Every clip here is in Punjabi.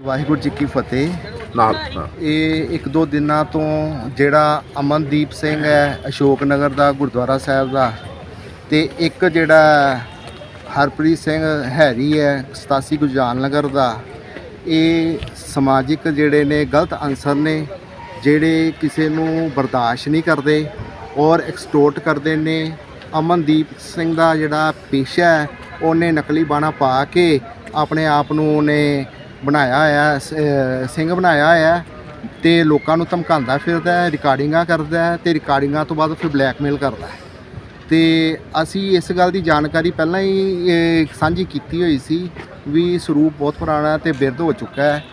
ਵਾਹਿਗੁਰੂ ਜੀ ਕੀ ਫਤਿਹ ਨਾਲ। ਇਹ ਇੱਕ ਦੋ ਦਿਨਾਂ ਤੋਂ ਜਿਹੜਾ ਅਮਨਦੀਪ ਸਿੰਘ ਹੈ ਅਸ਼ੋਕ ਨਗਰ ਦਾ ਗੁਰਦੁਆਰਾ ਸਾਹਿਬ ਦਾ ਤੇ ਇੱਕ ਜਿਹੜਾ ਹਰਪ੍ਰੀਤ ਸਿੰਘ ਹੈਰੀ ਹੈ 87 ਗੁਰਜਾਨ ਨਗਰ ਦਾ ਇਹ ਸਮਾਜਿਕ ਜਿਹੜੇ ਨੇ ਗਲਤ ਅਨਸਰ ਨੇ ਜਿਹੜੇ ਕਿਸੇ ਨੂੰ ਬਰਦਾਸ਼ਤ ਨਹੀਂ ਕਰਦੇ ਔਰ ਐਕਸਟੋਰਟ ਕਰਦੇ ਨੇ ਅਮਨਦੀਪ ਸਿੰਘ ਦਾ ਜਿਹੜਾ ਪੇਸ਼ਾ ਹੈ ਉਹਨੇ ਨਕਲੀ ਬਾਣਾ ਪਾ ਕੇ ਆਪਣੇ ਆਪ ਨੂੰ ਉਹਨੇ ਬਣਾਇਆ ਹੋਇਆ ਸ- ਸਿੰਘ ਬਣਾਇਆ ਹੋਇਆ ਹੈ ਤੇ ਲੋਕਾਂ ਨੂੰ ਧਮਕਾਉਂਦਾ ਫਿਰਦਾ ਹੈ ਰਿਕਾਰਡਿੰਗਾਂ ਕਰਦਾ ਹੈ ਤੇ ਰਿਕਾਰਡਿੰਗਾਂ ਤੋਂ ਬਾਅਦ ਫਿਰ ਬਲੈਕਮੇਲ ਕਰਦਾ ਹੈ। ਤੇ ਅਸੀਂ ਇਸ ਗੱਲ ਦੀ ਜਾਣਕਾਰੀ ਪਹਿਲਾਂ ਹੀ ਇਹ, ਸਾਂਝੀ ਕੀਤੀ ਹੋਈ ਸੀ ਵੀ ਸਰੂਪ ਬਹੁਤ ਪੁਰਾਣਾ ਤੇ ਬਿਰਧ ਹੋ ਚੁੱਕਾ ਹੈ।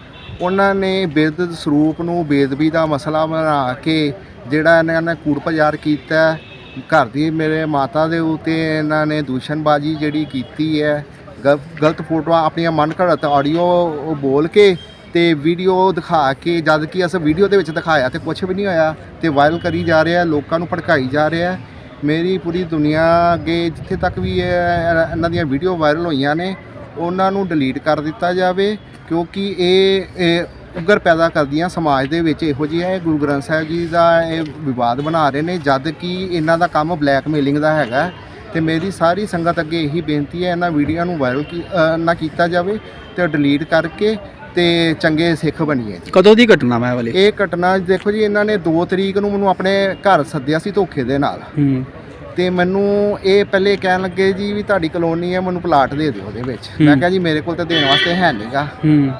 ਉਹਨਾਂ ਨੇ ਬਿਰਧ ਸਰੂਪ ਨੂੰ ਬੇਦਬੀ ਦਾ ਮਸਲਾ ਬਣਾ ਕੇ ਜਿਹੜਾ ਇਹਨਾਂ ਨੇ ਕੂੜ ਪਜਾਰ ਕੀਤਾ ਹੈ, ਘਰ ਦੀ ਮੇਰੇ ਮਾਤਾ ਦੇ ਉਤੇ ਇਹਨਾਂ ਨੇ ਦੂਸ਼ਣਬਾਜ਼ੀ ਜਿਹੜੀ ਕੀਤੀ ਹੈ ਗਲ- ਗਲਤ ਫੋਟੋਆਂ ਆਪਣੀਆਂ ਮਨ ਘੜਤ ਆਡੀਓ ਬੋਲ ਕੇ ਤੇ ਵੀਡੀਓ ਦਿਖਾ ਕੇ, ਜਦ ਕਿ ਅਸ ਵੀਡੀਓ ਦੇ ਵਿੱਚ ਦਿਖਾਇਆ ਤੇ ਕੁਝ ਵੀ ਨਹੀਂ ਹੋਇਆ ਤੇ ਵਾਇਰਲ ਕਰੀ ਜਾ ਰਿਹਾ, ਲੋਕਾਂ ਨੂੰ ਭੜਕਾਈ ਜਾ ਰਿਹਾ। ਮੇਰੀ ਪੂਰੀ ਦੁਨੀਆ ਅੱਗੇ ਜਿੱਥੇ ਤੱਕ ਵੀ ਇਹ, ਇਹਨਾਂ ਦੀਆਂ ਵੀਡੀਓ ਵਾਇਰਲ ਹੋਈਆਂ ਨੇ, ਉਹਨਾਂ ਨੂੰ ਡਿਲੀਟ ਕਰ ਦਿੱਤਾ ਜਾਵੇ, ਕਿਉਂਕਿ ਇਹ ਇਹ ਉਗਰ ਪੈਦਾ ਕਰਦੀਆਂ ਸਮਾਜ ਦੇ ਵਿੱਚ ਇਹੋ ਜਿਹਾ ਇਹ ਗੁਰੂ ਗ੍ਰੰਥ ਸਾਹਿਬ ਜੀ ਦਾ ਇਹ ਵਿਵਾਦ ਬਣਾ ਰਹੇ ਨੇ, ਜਦ ਕਿ ਇਹਨਾਂ ਦਾ ਕੰਮ ਬਲੈਕਮੇਲਿੰਗ ਦਾ ਹੈਗਾ। ਤੇ ਮੇਰੀ ਸਾਰੀ ਸੰਗਤ ਅੱਗੇ ਇਹੀ ਬੇਨਤੀ ਹੈ ਇਹਨਾਂ ਵੀਡੀਓ ਨੂੰ ਵਾਇਰਲ ਕੀ- ਅ, ਨਾ ਕੀਤਾ ਜਾਵੇ ਤੇ ਡਿਲੀਟ ਕਰਕੇ ਤੇ ਚੰਗੇ ਸਿੱਖ ਬਣੀਏ ਕਦੋਂ ਦੀ ਘਟਨਾ ਮੈਂ ਵਾਲੀ? ਇਹ ਘਟਨਾ ਦੇਖੋ ਜੀ ਇਹਨਾਂ ਨੇ 2 ਤਰੀਕ ਨੂੰ ਮੈਨੂੰ ਆਪਣੇ ਘਰ ਸੱਦਿਆ ਸੀ ਧੋਖੇ ਦੇ ਨਾਲ। ਹੂੰ। ਤੇ ਮੈਨੂੰ ਇਹ ਪਹਿਲੇ ਕਹਿਣ ਲੱਗੇ ਜੀ ਵੀ ਤੁਹਾਡੀ ਕਲੋਨੀ ਹੈ ਮੈਨੂੰ ਪਲਾਟ ਦੇ ਦਿਓ ਉਹਦੇ ਵਿੱਚ। ਮੈਂ। ਕਿਹਾ ਜੀ ਮੇਰੇ ਕੋਲ ਤਾਂ ਦੇਣ ਵਾਸਤੇ ਹੈ ਨਹੀਂਗਾ ਹੂੰ।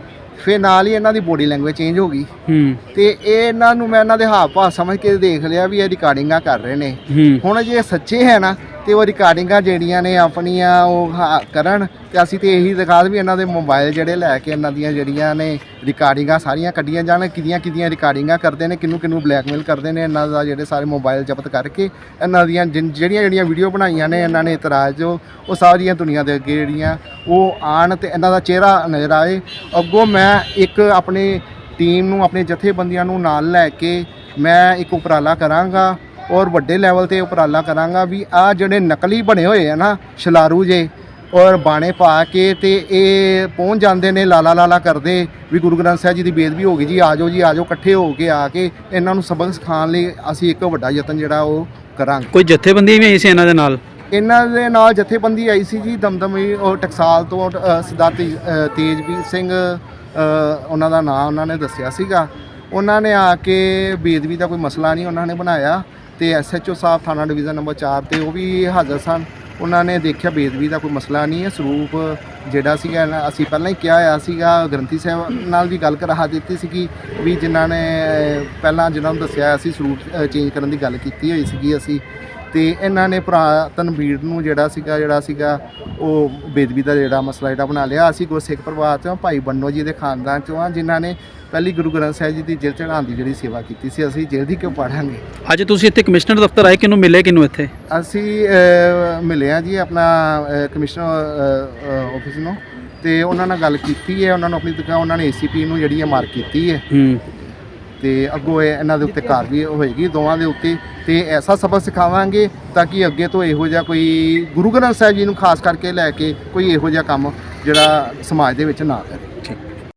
ਫਿਰ ਨਾਲ ਹੀ ਇਹਨਾਂ ਦੀ ਬੋਡੀ ਲੈਂਗੁਏਜ ਚੇਂਜ ਹੋ ਗਈ। ਹੂੰ। ਤੇ ਇਹ ਇਹਨਾਂ ਨੂੰ ਮੈਂ ਇਹਨਾਂ ਦੇ ਹਾਵ ਭਾਵ ਸਮਝ ਕੇ ਦੇਖ ਲਿਆ ਵੀ ਇਹ ਰਿਕਾਰਡਿੰਗਾਂ ਕਰ ਰਹੇ ਨੇ। ਹੂੰ। ਹੁਣ ਜੇ ਇਹ ਸੱਚੇ ਹੈ ਨਾ ਤੇ ਉਹ ਰਿਕਾਰਡਿੰਗਾਂ ਜਿਹੜੀਆਂ ਨੇ ਆਪਣੀਆਂ ਉਹ ਹਾ- ਕਰਨ ਤੇ ਅਸੀਂ ਤੇ ਇਹੀ ਦਿਖਾ ਵੀ ਇਹਨਾਂ ਦੇ ਮੋਬਾਈਲ ਜਿਹੜੇ ਲੈ ਕੇ ਇਹਨਾਂ ਦੀਆਂ ਜਿਹੜੀਆਂ ਨੇ ਰਿਕਾਰਡਿੰਗਾਂ ਸਾਰੀਆਂ ਕੱਢੀਆਂ ਜਾਣ ਕਿਦੀਆਂ ਕਿਦੀਆਂ ਰਿਕਾਰਡਿੰਗਾਂ ਕਰਦੇ ਨੇ ਕਿਹਨੂੰ ਕਿਨੂੰ ਬਲੈਕਮੇਲ ਕਰਦੇ ਨੇ, ਇਹਨਾਂ ਦਾ ਜਿਹੜੇ ਸਾਰੇ ਮੋਬਾਈਲ ਜ਼ਬਤ ਕਰਕੇ ਇਹਨਾਂ ਦੀਆਂ ਜਿਨ- ਜਿਹੜੀਆਂ ਜਿਹੜੀਆਂ ਵੀਡੀਓ ਬਣਾਈਆਂ ਨੇ, ਇਹਨਾਂ ਨੇ ਇਤਰਾਜ਼ ਜੋ, ਉਹ ਸਾਰੀਆਂ ਦੁਨੀਆ ਦੇ ਅੱਗੇ ਜਿਹੜੀਆਂ ਉਹ ਆਣ ਤੇ ਇਹਨਾਂ ਦਾ ਚਿਹਰਾ ਨਜ਼ਰ ਆਏ। ਅੱਗੋਂ ਮੈਂ ਇੱਕ ਆਪਣੀ ਟੀਮ ਨੂੰ, ਆਪਣੇ ਜਥੇਬੰਦੀਆਂ ਨੂੰ ਨਾਲ ਲੈ ਕੇ ਮੈਂ ਇੱਕ ਉਪਰਾਲਾ ਕਰਾਂਗਾ। ਔਰ ਵੱਡੇ ਲੈਵਲ ਤੇ ਉਪਰਾਲਾ ਕਰਾਂਗਾ ਵੀ ਆ ਜਿਹੜੇ ਨਕਲੀ ਬਣੇ ਹੋਏ ਆ ਨਾ ਛਲਾਰੂ ਜੇ ਔਰ ਬਾਣੇ ਪਾ ਕੇ ਤੇ ਇਹ ਪਹੁੰਚ ਜਾਂਦੇ ਨੇ ਲਾਲਾ ਲਾਲਾ ਕਰਦੇ ਵੀ ਗੁਰੂ ਗ੍ਰੰਥ ਸਾਹਿਬ ਜੀ ਦੀ ਬੇਦਬੀ ਹੋ ਗਈ ਜੀ ਆਜੋ ਜੀ ਆਜੋ ਇਕੱਠੇ ਹੋ ਕੇ ਆ ਕੇ ਇਹਨਾਂ ਨੂੰ ਸਬਕ ਸਿਖਾਉਣ ਲਈ ਅਸੀਂ ਇੱਕ ਵੱਡਾ ਯਤਨ ਜਿਹੜਾ ਉਹ ਕਰਾਂਗੇ। ਕੋਈ ਜਥੇਬੰਦੀ ਵੀ ਆਈ ਸੀ ਇਹਨਾਂ ਦੇ ਨਾਲ? ਇਹਨਾਂ ਦੇ ਨਾਲ ਜਥੇਬੰਦੀ ਆਈ ਸੀ ਜੀ ਦਮਦਮੀ ਉਹ ਟਕਸਾਲ ਤੋਂ ਸਰਦਾਰ ਤੇਜਵੀਰ ਸਿੰਘ ਉਹਨਾਂ ਦਾ ਨਾਮ ਉਹਨਾਂ ਨੇ ਦੱਸਿਆ ਸੀਗਾ। ਉਹਨਾਂ ਨੇ ਆ ਕੇ ਬੇਦਬੀ ਦਾ ਕੋਈ ਮਸਲਾ ਨਹੀਂ ਉਹਨਾਂ ਨੇ ਬਣਾਇਆ। ਤੇ ਐਸਐਚਓ ਸਾਹਿਬ ਥਾਣਾ ਡਿਵੀਜ਼ਨ ਨੰਬਰ 4 ਤੇ ਉਹ ਵੀ ਹਾਜ਼ਰ ਸਨ। ਉਹਨਾਂ ਨੇ ਦੇਖਿਆ ਬੇਦਬੀ ਦਾ ਕੋਈ ਮਸਲਾ ਨਹੀਂ ਹੈ। ਸਰੂਪ ਜਿਹੜਾ ਸੀਗਾ ਨਾ- ਅਸੀਂ ਪਹਿਲਾਂ ਹੀ ਕਿਹਾ ਹੋਇਆ ਸੀਗਾ ਗ੍ਰੰਥੀ ਸਾਹਿਬ ਨਾਲ ਵੀ ਗੱਲ ਕਰਾ ਦਿੱਤੀ ਸੀਗੀ ਵੀ ਜਿਨ੍ਹਾਂ ਨੇ ਪਹਿਲਾਂ ਜਿਨ੍ਹਾਂ ਨੂੰ ਦੱਸਿਆ ਸੀ ਸਰੂਪ ਚੇਂਜ ਕਰਨ ਦੀ ਗੱਲ ਕੀਤੀ ਹੋਈ ਸੀਗੀ ਅਸੀਂ। ਤੇ ਇਹਨਾਂ ਨੇ ਪੁਰਾਤਨ ਬੀੜ ਨੂੰ ਜਿਹੜਾ ਸੀਗਾ ਜਿਹੜਾ ਸੀਗਾ ਉਹ ਬੇਦਬੀ ਦਾ ਜਿਹੜਾ ਮਸਲਾ ਜਿਹੜਾ ਬਣਾ ਲਿਆ। ਅਸੀਂ ਗੁਰਸਿੱਖ ਪਰਿਵਾਰ ਚੋਂ ਭਾਈ ਬੰਨੋ ਜੀ ਦੇ ਖਾਨਦਾਨ ਚੋਂ ਆ ਜਿਨ੍ਹਾਂ ਨੇ ਪਹਿਲੀ ਗੁਰੂ ਗ੍ਰੰਥ ਸਾਹਿਬ ਜੀ ਦੀ ਜੇਲ੍ਹ ਚੜਾਉਣ ਦੀ ਜਿਹੜੀ ਸੇਵਾ ਕੀਤੀ ਸੀ ਅਸੀਂ ਜੇਲ੍ਹ ਦੀ ਕਿਉਂ ਪੜਾਂਗੇ? ਅੱਜ ਤੁਸੀਂ ਇੱਥੇ ਕਮਿਸ਼ਨਰ ਦਫ਼ਤਰ ਆਏ ਕਿਨੂੰ ਮਿਲੇ ਕਿਨੂੰ ਇੱਥੇ? ਅਸੀਂ ਅ, ਮਿਲੇ ਆ ਜੀ ਆਪਣਾ ਕਮਿਸ਼ਨਰ ਆਫਿਸ ਨੂੰ ਤੇ ਉਹਨਾਂ ਨਾਲ ਗੱਲ ਕੀਤੀ ਹੈ ਉਹਨਾਂ ਨੂੰ ਆਪਣੀ ਦੁਕਾਨ ਉਹਨਾਂ ਨੇ ਏਸੀਪੀ ਨੂੰ ਜਿਹੜੀ ਹੈ ਮਾਰ ਕੀਤੀ ਹੈ। ਹੂੰ। ਤੇ ਅੱਗੋਂ ਇਹ ਇਹਨਾਂ ਦੇ ਉੱਤੇ ਕਾਰਵਾਈ ਹੋਏਗੀ ਦੋਵਾਂ ਦੇ ਉੱਤੇ। ਤੇ ਐਸਾ ਸਬਕ ਸਿਖਾਵਾਂਗੇ ਤਾਂ ਕਿ ਅੱਗੇ ਤੋਂ ਇਹੋ ਜਿਹਾ ਕੋਈ ਗੁਰੂ ਗ੍ਰੰਥ ਸਾਹਿਬ ਜੀ ਨੂੰ ਖਾਸ ਕਰਕੇ ਲੈ ਕੇ ਕੋਈ ਇਹੋ ਜਿਹਾ ਕੰਮ ਜਿਹੜਾ ਸਮਾਜ ਦੇ ਵਿੱਚ ਨਾ ਕਰੇ।